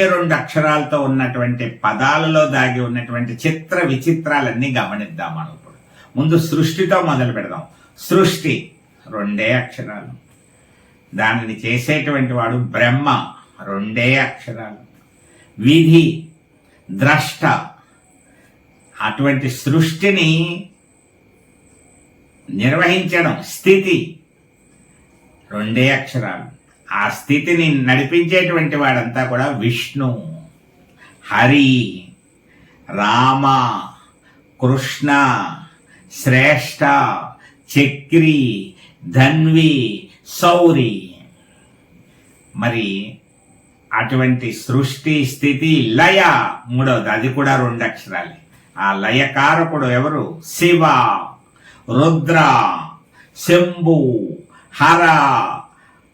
రెండు అక్షరాలతో ఉన్నటువంటి పదాలలో దాగి ఉన్నటువంటి చిత్ర విచిత్రాలన్నీ గమనిద్దాం మనం ఇప్పుడు. ముందు సృష్టితో మొదలు పెడదాం. సృష్టి రెండే అక్షరాలు. దానిని చేసేటువంటి వాడు బ్రహ్మ రెండే అక్షరాలు. విధి ద్రష్ట. అటువంటి సృష్టిని నిర్వహించడం స్థితి రెండే అక్షరాలు. ఆ స్థితిని నడిపించేటువంటి వాడంతా కూడా విష్ణు. హరి రామ కృష్ణ శ్రేష్ఠ చక్రి ధన్వి సౌరి. మరి అటువంటి సృష్టి స్థితి లయ మూడవది. అది కూడా రెండు అక్షరాలే. ఆ లయకారకుడు ఎవరు? శివ రుద్ర శంభు హర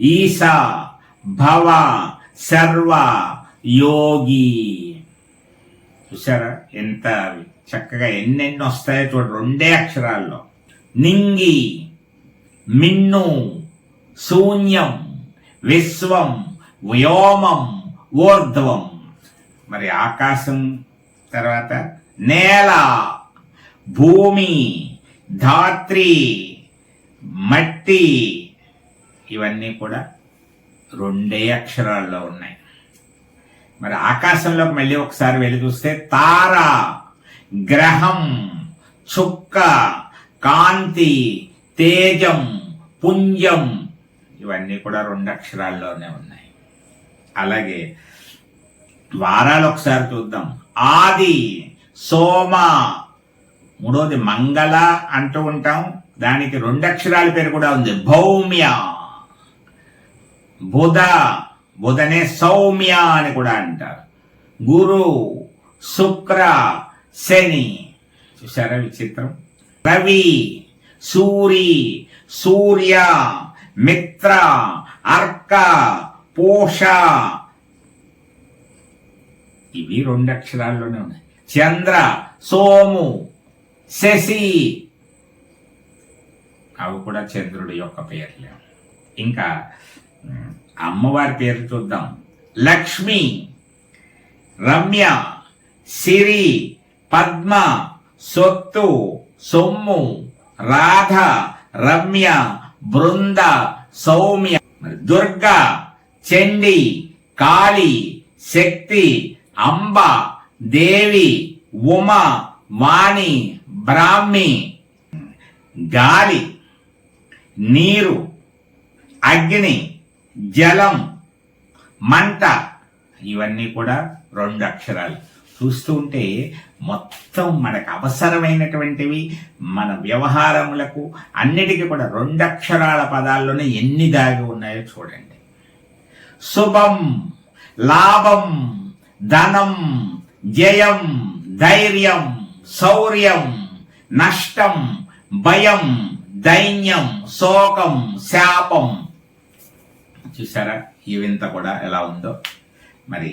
ఈశా భవ సర్వ యోగి. చూసారా ఎంత చక్కగా ఎన్నెన్ని వస్తాయో చూడ రెండే అక్షరాల్లో. నింగి మిన్ను శూన్యం విశ్వం వ్యోమం ఊర్ధ్వం. మరి ఆకాశం తర్వాత నేల భూమి ధాత్రి మట్టి ఇవన్నీ కూడా రెండే అక్షరాల్లో ఉన్నాయి. మరి ఆకాశంలోకి మళ్ళీ ఒకసారి వెళ్ళి చూస్తే తార గ్రహం చుక్క కాంతి తేజం పుంజం ఇవన్నీ కూడా రెండు అక్షరాల్లోనే ఉన్నాయి. అలాగే వారాలు ఒకసారి చూద్దాం. ఆది సోమ మూడోది మంగళ అంటూ ఉంటాం. దానికి రెండు అక్షరాల పేరు కూడా ఉంది. భౌమ్య. బుధ బుధనే సౌమ్య అని కూడా అంటారు. గురు శుక్ర శని. చూసారా విచిత్రం? రవి సూరి సూర్య మిత్ర అర్క పోష. ఇవి రెండు అక్షరాల్లోనే ఉన్నాయి. చంద్ర సోము శశి. అవి కూడా చంద్రుడి యొక్క పేర్లే. ఇంకా అమ్మవారి పేరు చూద్దాం. లక్ష్మి రమ్య సిరి పద్మ సొత్తు సొమ్ము రాధ రమ్య బృంద సౌమ్య దుర్గ దుర్గా చండి కాళి శక్తి అంబ దేవి ఉమ వాణి బ్రాహ్మి. గాలి నీరు అగ్ని జలం మంట ఇవన్నీ కూడా రెండు అక్షరాలు. చూస్తూ ఉంటే మొత్తం మనకు అవసరమైనటువంటివి మన వ్యవహారములకు అన్నిటికీ కూడా రెండు అక్షరాల పదాల్లోనే ఎన్ని దాగి ఉన్నాయో చూడండి. శుభం లాభం ధనం జయం ధైర్యం శౌర్యం నష్టం భయం దైన్యం శోకం శాపం చూసారా ఈ వింత కూడా ఎలా ఉందో? మరి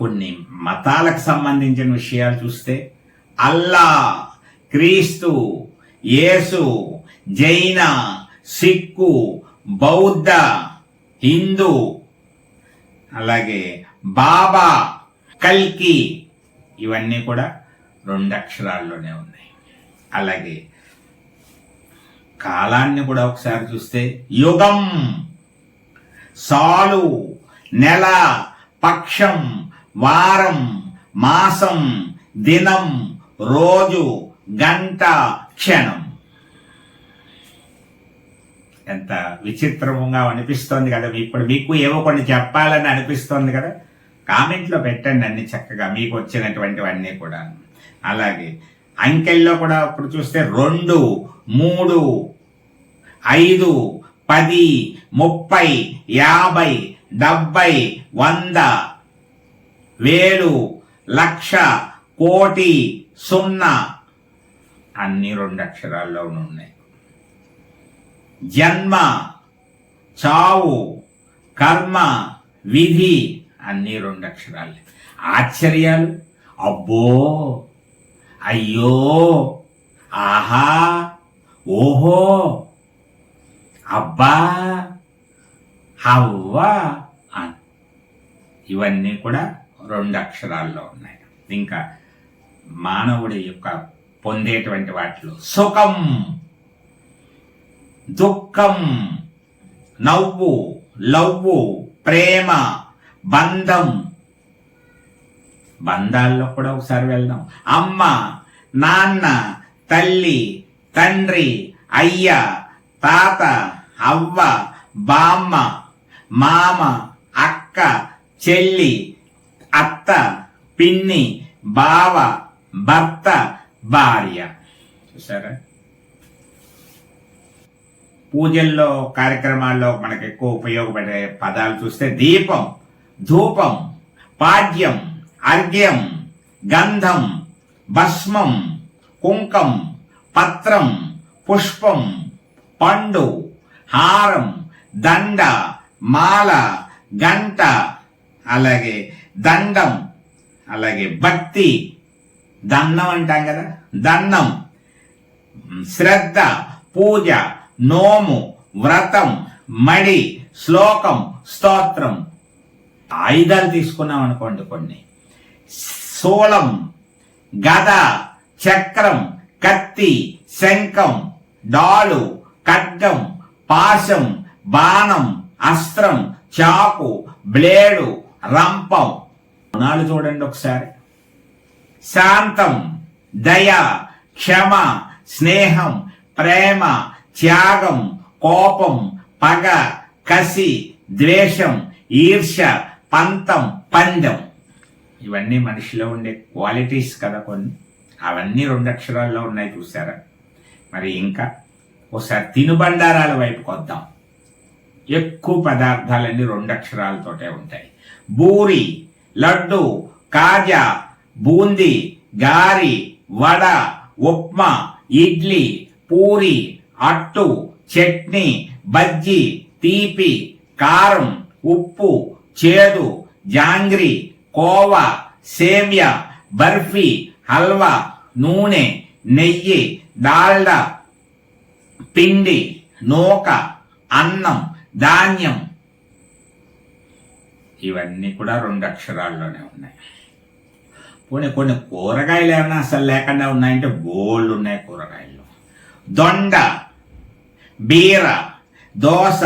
కొన్ని మతాలకు సంబంధించిన విషయాలు చూస్తే అల్లా క్రీస్తు యేసు జైన సిక్కు బౌద్ధ హిందూ అలాగే బాబా కల్కి ఇవన్నీ కూడా రెండు అక్షరాల్లోనే ఉన్నాయి. అలాగే కాలాన్ని కూడా ఒకసారి చూస్తే యుగం సాలు నెల పక్షం వారం మాసం దినం రోజు గంట క్షణం. ఎంత విచిత్రంగా అనిపిస్తోంది కదా ఇప్పుడు మీకు ఏవో కొన్ని చెప్పాలని అనిపిస్తోంది కదా. కామెంట్లో పెట్టండి అన్ని చక్కగా మీకు వచ్చినటువంటివన్నీ కూడా. అలాగే అంకెల్లో కూడా ఇప్పుడు చూస్తే రెండు మూడు ఐదు పది ముప్పై యాభై డెబ్బై వంద వేలు లక్ష కోటి సున్నా. అన్ని రెండు అక్షరాల్లోనూ ఉన్నాయి. జన్మ చావు కర్మ విధి అన్ని రెండు అక్షరాలే. ఆశ్చర్యాలు? అబ్బో! అయ్యో! ఆహా! ఓహో! అబ్బా! హవ్వా అన్. ఇవన్నీ కూడా రెండు అక్షరాల్లో ఉన్నాయి. ఇంకా మానవుడి యొక్క పొందేటువంటి వాటిలో సుఖం దుఃఖం నవ్వు లవ్వు ప్రేమ బంధం. బంధాల్లో కూడా ఒకసారి వెళ్దాం. అమ్మ నాన్న తల్లి తండ్రి అయ్య తాత అవ్వ బామ్మ. మామ అక్క చెల్లి అత్త పిన్ని బావ భర్త భార్య. చూసారా? పూజల్లో కార్యక్రమాల్లో మనకు ఎక్కువ ఉపయోగపడే పదాలు చూస్తే దీపం ధూపం పాడ్యం అర్ఘ్యం గంధం భస్మం కుంకం పత్రం పుష్పం పండు హారం దండ మాల గంట అలాగే దండం అలాగే భక్తి. దన్నం అంటాం కదా? దన్నం శ్రద్ధ పూజ నోము వ్రతం మడి శ్లోకం స్తోత్రం. ఆయుధాలు తీసుకున్నాం అనుకోండి కొన్ని. శూలం గద చక్రం కత్తి శంఖం డాలు ఖడ్గం పాశం బాణం అస్త్రం చాకు బ్లేడు రంపం. గుణాలు చూడండి ఒకసారి. శాంతం దయ క్షమ స్నేహం ప్రేమ త్యాగం కోపం పగ కసి ద్వేషం ఈర్ష పంతం పందెం. ఇవన్నీ మనిషిలో ఉండే క్వాలిటీస్ కదా కొన్ని. అవన్నీ రెండు అక్షరాల్లో ఉన్నాయి చూసారా? మరి ఇంకా ఒకసారి తినుబండారాల వైపుకి వద్దాం ఎక్కువ పదార్థాలన్నీ రెండు అక్షరాలతోటే ఉంటాయి. బూరి లడ్డు కాజా బూందీ గారి వడ ఉప్మా ఇడ్లీ పూరి అట్టు చట్నీ బజ్జీ తీపి కారం ఉప్పు చేదు జాంగ్రీ కోవా సేమ్య బర్ఫీ హల్వా నూనె నెయ్యి డాల్డా పిండి నూక అన్నం ధాన్యం. ఇవన్నీ కూడా రెండు అక్షరాల్లోనే ఉన్నాయి. పోనీ కొన్ని కూరగాయలు ఏమైనా అసలు లేకుండా ఉన్నాయంటే బోల్డ్ ఉన్నాయి కూరగాయలు దొండ బీర దోస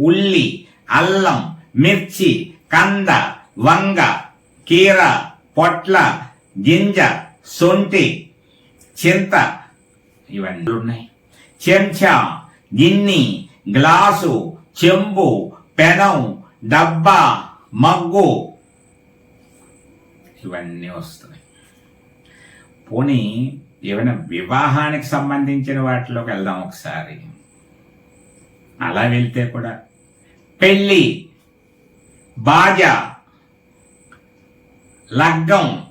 ఉల్లి అల్లం మిర్చి కంద వంగ కీర పొట్ల గింజ సొంటి చింత ఇవన్నీ ఉన్నాయి. చెంచా గిన్ని గ్లాసు చెంబు పెనం డబ్బా మగ్గు. ఇవన్నీ వస్తున్నాయి. పోనీ ఏమైనా వివాహానికి సంబంధించిన వాటిలోకి వెళ్దాం ఒకసారి. అలా వెళ్తే కూడా. పెళ్ళి బాజా లగ్గం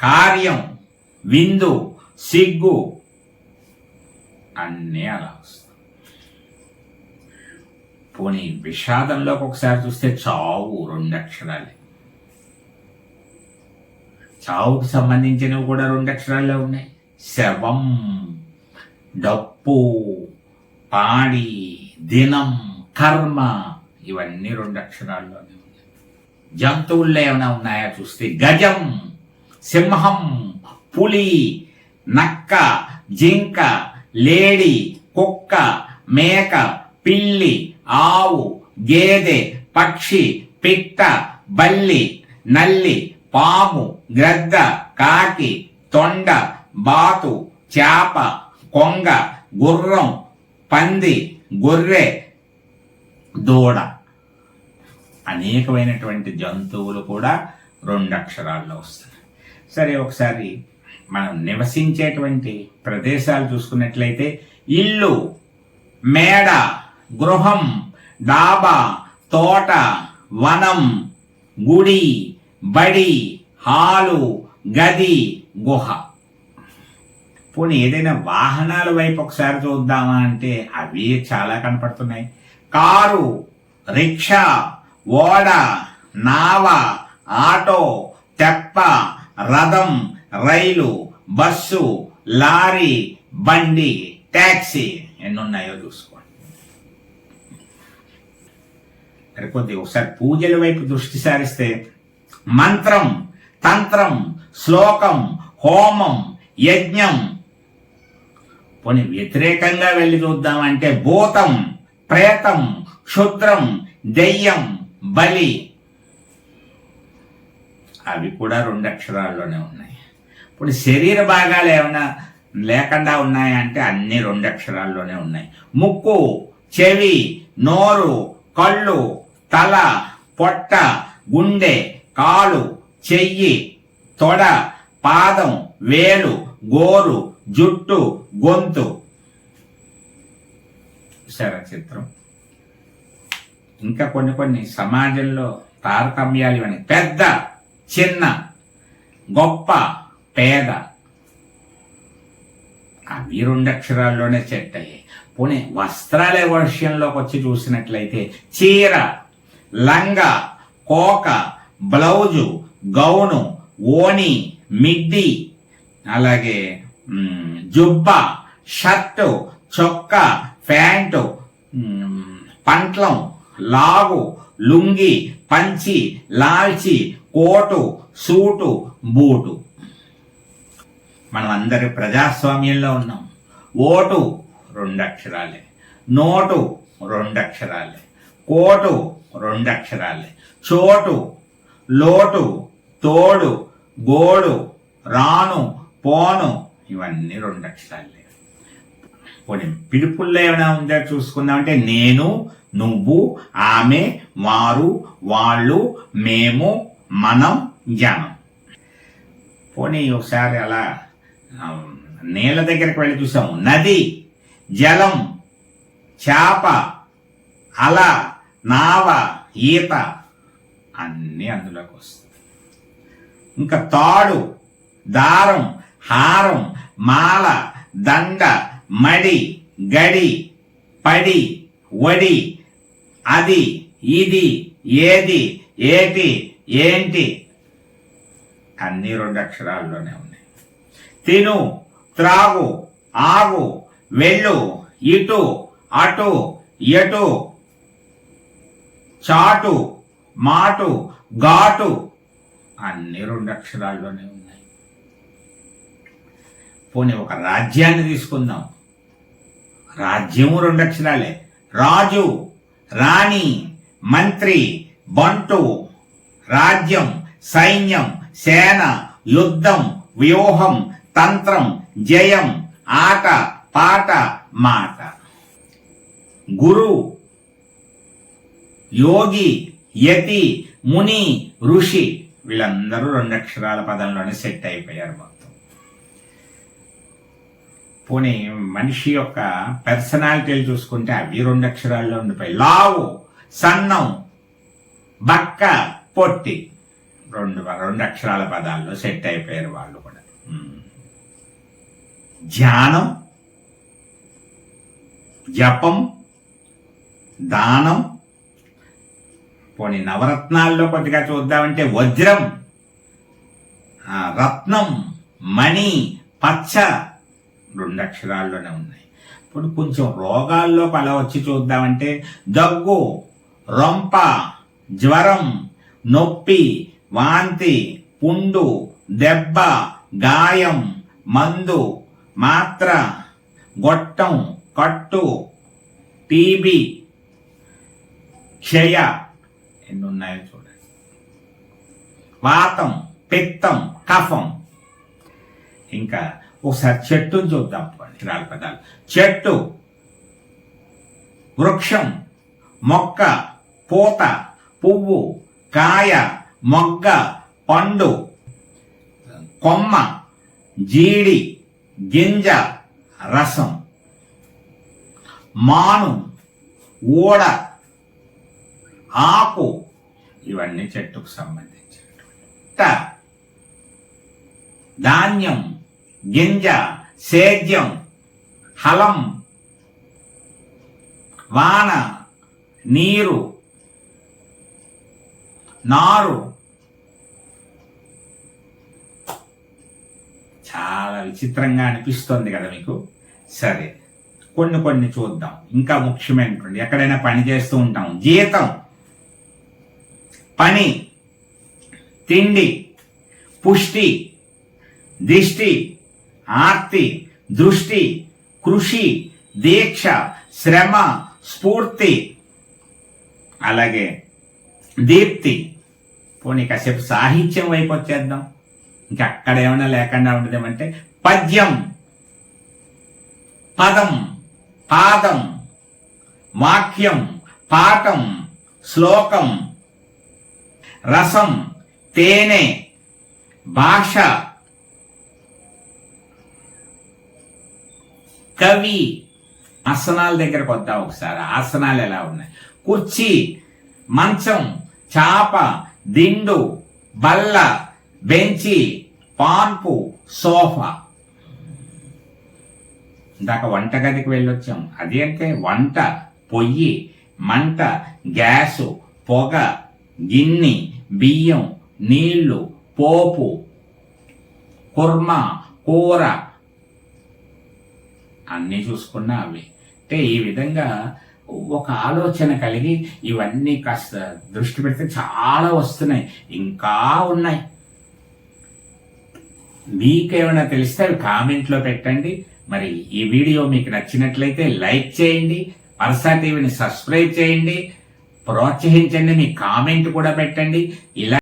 కార్యం విందు సిగ్గు. అన్నీ అలా వస్తాయి పోనీ విషాదంలోకి ఒకసారి చూస్తే చావు రెండు అక్షరాలే. చావుకు సంబంధించినవి కూడా రెండు అక్షరాల్లో ఉన్నాయి. శవం డప్పు పాడి దినం కర్మ ఇవన్నీ రెండు అక్షరాల్లోనే ఉన్నాయి. జంతువుల్లో ఏమైనా ఉన్నాయా చూస్తే గజం సింహం పులి నక్క జింక లేడి కుక్క మేక పిల్లి ఆవు గేదె పక్షి పిట్ట బల్లి నల్లి పాము గ్రద్ద కాకి తొండ బాతు చేప కొంగ గుర్రం పంది గొర్రె దూడ. అనేకమైనటువంటి జంతువులు కూడా రెండు అక్షరాల్లో వస్తున్నాయి. సరే ఒకసారి మనం నివసించేటువంటి ప్రదేశాలు చూసుకున్నట్లయితే ఇల్లు మేడ గృహం డాబా తోట వనం గుడి బడి హాలు గది గుహ. పోనీ ఏదైనా వాహనాల వైపు ఒకసారి చూద్దామా అంటే అవి చాలా కనపడుతున్నాయి. కారు రిక్షా ఓడ నావ ఆటో తెప్ప రథం రైలు బస్సు లారీ బండి ట్యాక్సీ ఎన్ని ఉన్నాయో చూసుకోండి మరి కొద్దిగా ఒకసారి పూజల వైపు దృష్టి సారిస్తే మంత్రం తంత్రం శ్లోకం హోమం యజ్ఞం. పోనీ వ్యతిరేకంగా వెళ్ళి చూద్దామంటే భూతం ప్రేతం క్షుద్రం దెయ్యం బలి. అవి కూడా రెండు అక్షరాల్లోనే ఉన్నాయి. ఇప్పుడు శరీర భాగాలు ఏమైనా లేకుండా ఉన్నాయా అంటే అన్ని రెండు అక్షరాల్లోనే ఉన్నాయి. ముక్కు చెవి నోరు కళ్ళు తల పొట్ట గుండె కాలు చెయ్యి తొడ పాదం వేలు గోరు జుట్టు గొంతు. చిత్రం? ఇంకా కొన్ని కొన్ని సమాజంలో తారతమ్యాలు ఇవన్నీ. పెద్ద చిన్న గొప్ప పేద. అవి రెండు అక్షరాల్లోనే సెట్ అయ్యాయి. పోనీ వస్త్రాల విషయంలోకి వచ్చి చూసినట్లయితే చీర లంగా కోక బ్లౌజు గౌను ఓని మిడ్డి అలాగే జుబ్బ షర్టు చొక్కా ప్యాంటు పంట్లం లాగు లుంగి పంచి లాల్చి కోటు సూటు బూటు. మనం అందరి ప్రజాస్వామ్యంలో ఉన్నాం. ఓటు రెండు అక్షరాలే నోటు రెండు అక్షరాలే కోటు రెండు అక్షరాలే చోటు లోటు తోడు గోడు రాను పోను ఇవన్నీ రెండు అక్షరాలే పోనీ పిలుపుల్లో ఏమైనా ఉందా చూసుకుందామంటే నేను నువ్వు ఆమె వారు వాళ్ళు మేము మనం జనం. పోనీ ఒకసారి అలా ఆ, నీళ్ళ దగ్గరికి వెళ్ళి చూసాము. నది జలం చేప అల నావ ఈత అన్నీ అందులోకి వస్తాయి. ఇంకా తాడు దారం హారం మాల దండ మడి గడి పడి వడి అది ఇది ఏది ఏటి ఏంటి అన్ని రెండు అక్షరాల్లోనే ఉన్నాయి. తిను త్రాగు ఆగు వెళ్ళు ఇటు అటు ఎటు చాటు మాటు ఘాటు అన్ని రెండు అక్షరాల్లోనే ఉన్నాయి. పోనీ ఒక రాజ్యాన్ని తీసుకుందాం. రాజ్యము రెండు అక్షరాలే. రాజు రాణి మంత్రి బంటు రాజ్యం సైన్యం సేన యుద్ధం వ్యూహం తంత్రం జయం ఆట పాట మాట. గురు యోగి యతి ముని ఋషి వీళ్ళందరూ రెండు అక్షరాల పదంలోనే సెట్ అయిపోయారు మొత్తం. పోనీ మనిషి యొక్క పర్సనాలిటీలు చూసుకుంటే అవి రెండు అక్షరాల్లో ఉండిపోయి లావు సన్నం బక్క పొట్టి రెండు రెండు అక్షరాల పదాల్లో సెట్ అయిపోయారు వాళ్ళు కూడా. ధ్యానం జపం దానం పోనీ నవరత్నాల్లో కొద్దిగా చూద్దామంటే వజ్రం రత్నం మణి పచ్చ రెండు అక్షరాల్లోనే ఉన్నాయి. ఇప్పుడు కొంచెం రోగాల్లో అలా వచ్చి చూద్దామంటే దగ్గు రొంప జ్వరం నొప్పి వాంతి పుండు దెబ్బ గాయం మందు మాత్ర గొట్టం కట్టు టీబీ క్షయ. ఎన్ని ఉన్నాయో చూడండి. వాతం పిత్తం కఫం. ఇంకా ఒకసారి చెట్టును చూద్దాం నాలుగు పదాలు. చెట్టు వృక్షం మొక్క పూత పువ్వు కాయ మొగ్గ పండు కొమ్మ జీడి గింజ రసం. మాను ఊడ ఆకు. ఇవన్నీ చెట్టుకు సంబంధించినటువంటి. ధాన్యం గింజ సేద్యం హలం వాన నీరు నారు. చాలా విచిత్రంగా అనిపిస్తుంది కదా మీకు? సరే కొన్ని కొన్ని చూద్దాం. ఇంకా ముఖ్యమైనటువంటి ఎక్కడైనా పని చేస్తూ ఉంటాం. జీతం. పని తిండి పుష్టి దిష్టి ఆర్తి దృష్టి కృషి దీక్ష శ్రమ స్ఫూర్తి అలాగే దీప్తి. పోనీ కాసేపు సాహిత్యం వైపు వచ్చేద్దాం. ఇంకా అక్కడ ఏమైనా లేకుండా ఉండదేమంటే పద్యం పదం పాదం వాక్యం పాఠం శ్లోకం రసం తేనె భాష కవి ఆసనాల దగ్గరకు వద్దాం ఒకసారి. ఆసనాలు ఎలా ఉన్నాయి? కుర్చీ మంచం చాప దిండు బల్ల బెంచి పాన్పు సోఫా. ఇందాక వంటగదికి వెళ్ళొచ్చాం. అది అంటే వంట పొయ్యి మంట గ్యాసు పొగ గిన్నె బియ్యం నీళ్ళు పోపు కుర్మ కూర. అన్నీ చూసుకున్నా అవి. అంటే ఈ విధంగా ఒక ఆలోచన కలిగి ఇవన్నీ కాస్త దృష్టి పెడితే చాలా వస్తున్నాయి. ఇంకా ఉన్నాయి. మీకేమైనా తెలిస్తే అవి కామెంట్లో పెట్టండి. మరి ఈ వీడియో మీకు నచ్చినట్లయితే లైక్ చేయండి. పర్సా టీవీని సబ్స్క్రైబ్ చేయండి. ప్రోత్సహించండి మీ కామెంట్ కూడా పెట్టండి. ఇలా